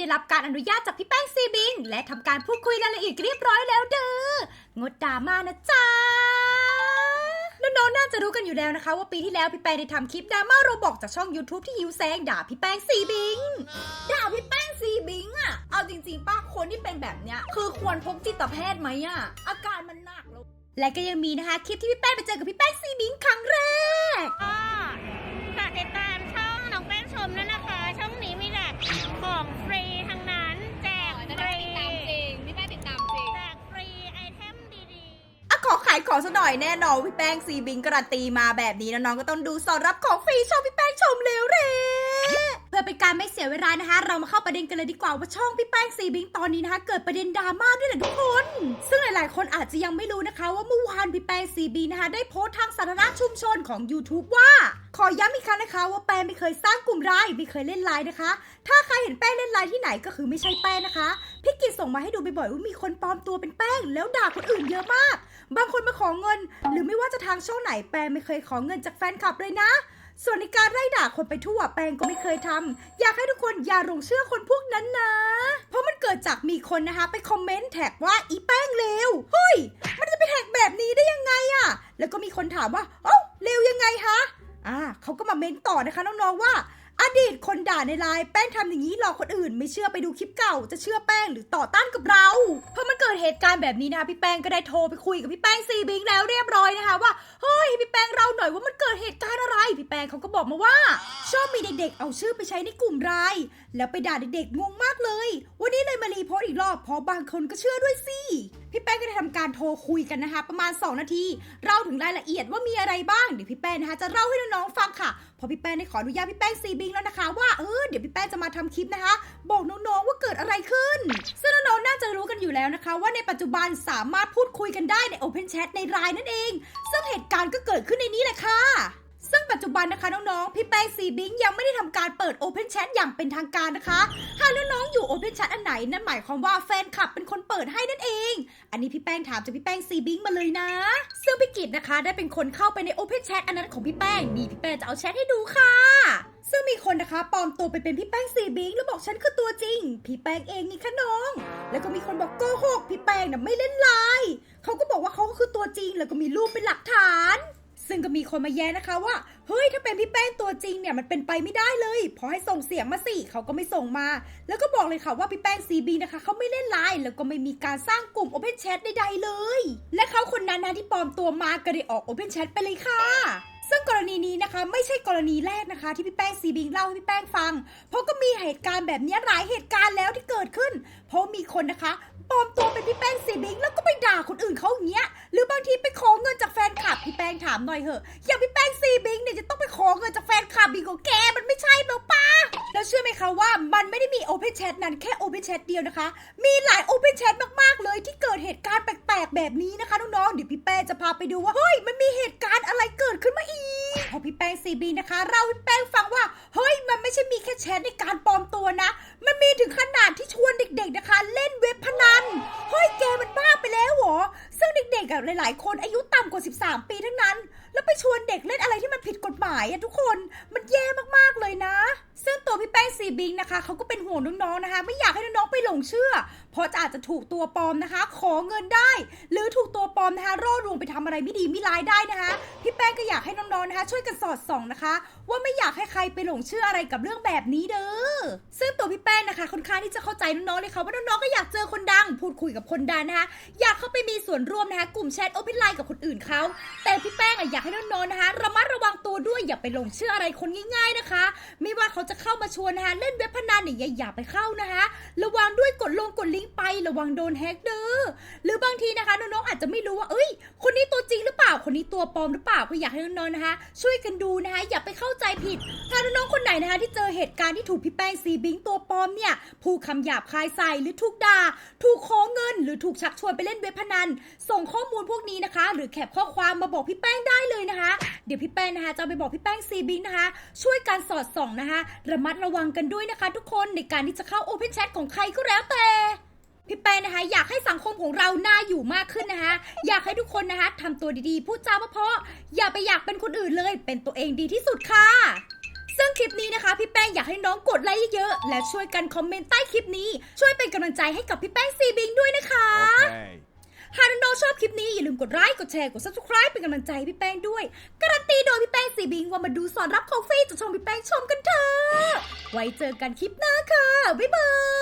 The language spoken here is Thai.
ได้รับการอนุญาตจากพี่แป้งซีบิง และทำการพูดคุยรายละเอียดเรียบร้อยแล้วเด้องดดราม่านะจ๊ะน้องๆน่าจะรู้กันอยู่แล้วนะคะ ว่าปีที่แล้วพี่แป้งได้ทำคลิปดราม่าโรบอกจากช่อง YouTube ที่หิวแซงด่าพี่แป้งซีบิงด่าพี่แป้งซีบิงอะเอาจริงๆป้าคนที่เป็นแบบเนี้ยคือควรพบจิตแพทย์ไหมอะอาการมันหนักแล้วและก็ยังมีนะคะคลิปที่พี่แป้งไปเจอกับพี่แป้งซีบิงครั้งแรกก็ฝากติดตามช่องน้องแป้งชมด้วยนะคะ ช่องนี้มีแต่ของ ของสักหน่อยแน่นอนพี่แป้งซีบิงการันตีมาแบบนี้น้องๆก็ต้องดูสอนรับของฟรีช่องพี่แป้งชมเร็วเร็เพื่อเป็นการไม่เสียเวลานะคะ เรามาเข้าประเด็นกันเลยดีกว่าว่าช่องพี่แป้งซีบิงตอนนี้นะคะ เกิดประเด็นดราม่าด้วยแหละทุกคน ซึ่งหลายๆ คนอาจจะยังไม่รู้นะคะ ว่าเมื่อวานพี่แป้งซีบิงนะคะได้โพสต์ทางสาธารณชุมชนของ YouTube ว่า ขอย้ำอีกครั้งนะคะ ว่าแป้งไม่เคยสร้างกลุ่มไลน์ไม่เคยเล่นไลน์นะคะ ถ้าใครเห็นแป้งเล่นไลน์ที่ไหนก็คือไม่ใช่แป้งนะคะพี่กิจส่งมาให้ดูบ่อยๆว่ามีคนปลอมตัวเป็นแป้ง แล้วด่าคนอื่นเยอะมาก บางคนมาขอเงิน หรือไม่ว่าจะทางช่องไหนแป้งไม่เคยขอเงินจากแฟนคลับเลยนะ ส่วนในการไล่ด่าคนไปทั่วแปงก็ไม่เคยทำอยากให้ทุกคนอย่าหลงเชื่อคนพวกนั้นนะ เพราะมันเกิดจากมีคนนะคะ ไปคอมเมนต์แท็กว่าอีแป้งเลวเฮ้ยมันจะไปแท็กแบบนี้ได้ยังไงอะแล้วก็มีคนถามว่าเอ้าเลวยังไงคะ อ่าเขาก็มาเม้นต่อนะคะน้องๆว่า อดีตคนด่าในไลน์แป้งทำอย่างนี้หลอกคนอื่น ไม่เชื่อไปดูคลิปเก่าจะเชื่อแป้งหรือต่อต้านกับเรา เพอมันเกิดเหตุการณ์แบบนี้นะคะพี่แป้งก็ได้โทรไปคุยกับพี่แป้งซีบิงแล้วเรียบร้อยนะคะว่าเฮ้ยพี่แป้งเราหน่อยว่ามันเกิดเหตุการณ์อะไรพี่แป้งเขาก็บอกมาว่า ชอบมีเด็กๆ เอาชื่อไปใช้ในกลุ่มไลน์แล้วไปด่าเด็กๆงงมากเลย วันนี้เลยมารีโพสต์อีกรอบเพราะบางคนก็เชื่อด้วยสิ พี่แป้งก็ได้ทำการโทรคุยกันนะคะ ประมาณ 2 นาที เราถึงรายละเอียดว่ามีอะไรบ้างเดี๋ยวพี่แป้งนะคะจะเล่าให้น้องๆฟังค่ะพอพี่แป้งได้ขออนุญาตพี่แป้งซีบิงแล้วนะคะ ว่าเออเดี๋ยวพี่แป้งจะมาทำคลิปนะคะ บอกน้องๆว่าเกิดอะไรขึ้น ซึ่งน้องๆน่าจะรู้กันอยู่แล้วนะคะ ว่าในปัจจุบันสามารถพูดคุยกันได้ใน Open Chat ในไลน์นั่นเอง ซึ่งเหตุการณ์ก็เกิดขึ้นในนี้แหละค่ะ ซึ่งปัจจุบันนะคะน้องๆ พี่แป้งซีบิงยังไม่ได้ทำการเปิด Open Chat อย่างเป็นทางการนะคะ หากน้องๆ อยู่ Open Chat อันไหน นั่นหมายความว่าแฟนคลับเป็นคนเปิดให้นั่นเอง อันนี้พี่แป้งถามจากพี่แป้งซีบิงมาเลยนะ ซึ่งพี่กิตนะคะ ได้เป็นคนเข้าไปใน Open Chat อันนั้นของพี่แป้งนี่พี่แป้งจะเอาแชทให้ดูค่ะซึ่งมีคนนะคะปลอมตัวไปเป็นพี่แป้งซีบิงแล้วบอกฉันคือตัวจริง พี่แป้งเองนี่คะน้อง แล้วก็มีคนบอกโกหกพี่แป้งน่ะไม่เล่นไลน์เขาก็บอกว่าเขาก็คือตัวจริง แล้วก็มีรูปเป็นหลักฐาน ซึ่งก็มีคนมาแย้นะคะว่า เฮ้ยถ้าเป็นพี่แป้งตัวจริงเนี่ยมันเป็นไปไม่ได้เลยพอให้ส่งเสียงมาสิเขาก็ไม่ส่งมา แล้วก็บอกเลยค่ะว่าพี่แป้งซีบีนะคะเขาไม่เล่นไลน์แล้วก็ไม่มีการสร้างกลุ่ม Open Chat ใดๆเลย และเขาคนนั้นนะที่ปลอมตัวมาก็ได้ออก Open Chat ไปเลยค่ะซึ่งกรณีนี้นะคะไม่ใช่กรณีแรกนะคะ ที่พี่แป้งซีบิงเล่าให้พี่แป้งฟัง เพราะก็มีเหตุการณ์แบบนี้หลายเหตุการณ์แล้วที่เกิดขึ้น เพราะมีคนนะคะ ปลอมตัวเป็นพี่แป้งซีบิงแล้วก็ไปด่าคนอื่นเขาอย่างเงี้ย หรือบางทีไปขอเงินจากแฟนคลับพี่แป้งถามหน่อยเหอะอย่างพี่แป้งซีบิงเนี่ยจะต้องไปขอเงินจากแฟนคลับอีกของแกมันไม่ใช่หรอป้าแล้วเชื่อไหมคะว่ามันไม่ได้มี Open Chat นั้นแค่ Open Chat เดียวนะคะ มีหลาย Open Chat มากๆเลยที่เกิดเหตุการณ์แปลกๆแบบนี้นะคะน้องๆเดี๋ยวพี่แป้งจะพาไปดูว่าเฮ้ยมันมีเหตุการณ์อะไรเกิดขึ้นมาอีกพอพี่แป้งซีบีนะคะ เราพี่แป้งฟังว่าเฮ้ยมันไม่ใช่มีแค่แชทในการปลอมตัวนะ มันมีถึงขนาดที่ชวนเด็กๆนะคะ เล่นเว็บพนัน เฮ้ยแกมันบ้าไปแล้วเหรอ ซึ่งเด็ กับหลายๆ คนอายุต่ำกว่า 13 ปีทั้งนั้น แล้วไปชวนเด็กเล่นอะไรที่มันผิดกฎหมายอะทุกคนมันแย่มากๆเลยนะ ซึ่งตัวพี่แป้งซีบิงนะคะเขาก็เป็นห่วงน้องๆนะคะ ไม่อยากให้น้องๆไปหลงเชื่อเพราะจะอาจจะถูกตัวปลอมนะคะ ขอเงินได้ หรือถูกตัวปลอมนะคะร่อลวงไปทำอะไรไม่ดีไม่ร้ายได้นะคะพี่แป้งก็อยากให้น้องๆนะคะ ช่วยกันสอดส่องนะคะ ว่าไม่อยากให้ใครไปหลงเชื่ออะไรกับเรื่องแบบนี้เด้อซึ่งตัวพี่แป้งนะคะค่อนข้างที่จะเข้าใจน้องๆเลยค่ะว่าน้องๆก็อยากเจอคนดัง พูดคุยกับคนดังนะคะ อยากเข้าไปมีส่วนร่วมนะคะ กลุ่มแชทโอเพนไลน์กับคนอื่นเขาแต่พี่แป้งอะอยากให้น้องๆนะคะระมัดระวังตัวด้วยอย่าไปหลงเชื่ออะไรคนง่ายๆนะคะ ไม่ว่าเขาจะเข้ามาชวนนะคะเล่นเว็บพนันเนี่ยอย่าไปเข้านะคะ ระวังด้วยกดลงกดลิงก์ไประวังโดนแฮกเด้อหรือบางทีนะคะน้องๆอาจจะไม่รู้ว่าเอ้ย คนนี้ตัวจริงหรือเปล่าคนนี้ตัวปลอมหรือเปล่าก็อยากให้น้องๆนะคะ ช่วยกันดูนะคะ อย่าไปเข้าใจผิดถ้าน้องๆคนไหนนะคะ ที่เจอเหตุการณ์ที่ถูกพี่แป้งซีบิงตัวปลอมเนี่ยพูดคำหยาบคายใส่หรือถูกด่าถูกขอเงิน หรือถูกชักชวนไปเล่นเว็บพนัน ส่งข้อมูลพวกนี้นะคะ หรือแคปข้อความมาบอกพี่แป้งได้เลยนะคะ เดี๋ยวพี่แป้งนะคะจะไปบอกพี่แป้งซีบิงนะคะ ช่วยการสอดส่องนะคะ ระมัดระวังกันด้วยนะคะ ทุกคนในการที่จะเข้า Open Chat ของใครก็แล้วแต่ พี่แป้งนะคะ อยากให้สังคมของเราน่าอยู่มากขึ้นนะคะ อยากให้ทุกคนนะคะทำตัวดีๆพูดจาเพราะๆอย่าไปอยากเป็นคนอื่นเลย เป็นตัวเองดีที่สุดค่ะ ซึ่งคลิปนี้นะคะ พี่แป้งอยากให้น้องกดไลค์เยอะๆและช่วยกันคอมเมนต์ใต้คลิปนี้ ช่วยเป็นกำลังใจให้กับพี่แป้งซีบิงด้วยนะคะ Okay. หากน้องๆชอบคลิปนี้ อย่าลืมกดไลค์กดแชร์กด subscribe เป็นกำลังใจให้พี่แป้งด้วย การันตีโดยพี่แป้งสีบิงว่ามาดูสอนรับของฟรีจากช่องพี่แป้งชมกันเถอะ ไว้เจอกันคลิปหน้าค่ะ บ๊ายบาย